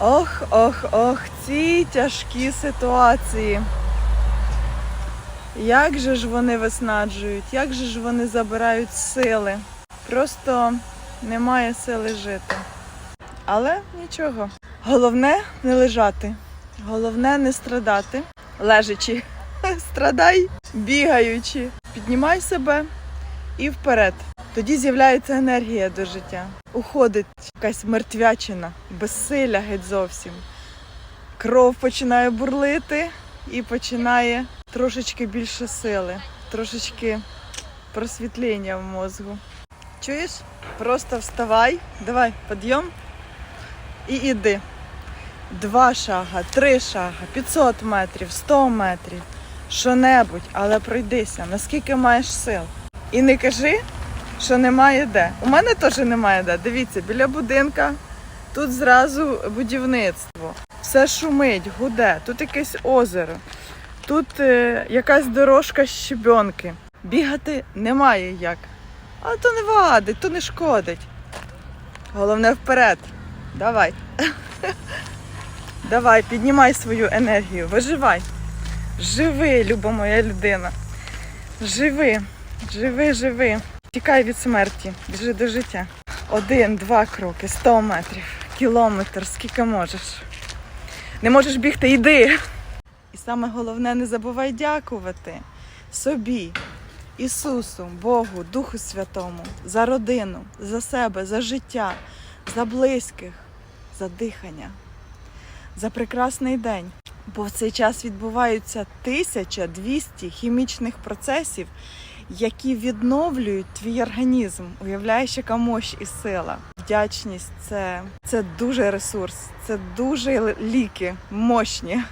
Ох, ох, ох, ці тяжкі ситуації. Як же ж вони виснаджують, як же ж вони забирають сили. Просто немає сили жити. Але нічого. Головне не лежати. Головне не страдати. Лежачи. Страдай, бігаючи. Піднімай себе і вперед. Тоді з'являється енергія до життя. Уходить якась мертвячина, безсилля геть зовсім. Кров починає бурлити і починає трошечки більше сили, трошечки просвітлення в мозгу. Чуєш? Просто вставай, давай, підйом і іди. Два шага, три шага, 500 метрів, 100 метрів, що-небудь, але пройдися, наскільки маєш сил. І не кажи, що немає де. У мене теж немає де. Дивіться, біля будинка тут зразу будівництво. Все шумить, гуде, тут якесь озеро, тут е, якась дорожка з щебенки. Бігати немає як. Але то не вадить, то не шкодить. Головне вперед. Давай. Давай, піднімай свою енергію, виживай. Живи, люба моя людина. Живи, живи, живи. Тікай від смерті, біжи до життя. Один, два кроки, сто метрів, кілометр, скільки можеш. Не можеш бігти, йди. І саме головне, не забувай дякувати собі, Ісусу, Богу, Духу Святому, за родину, за себе, за життя, за близьких, за дихання, за прекрасний день. Бо в цей час відбуваються 1200 хімічних процесів, які відновлюють твій організм. Уявляєш, яка мощь і сила. Вдячність це, це дуже ресурс, це дуже ліки, мощні.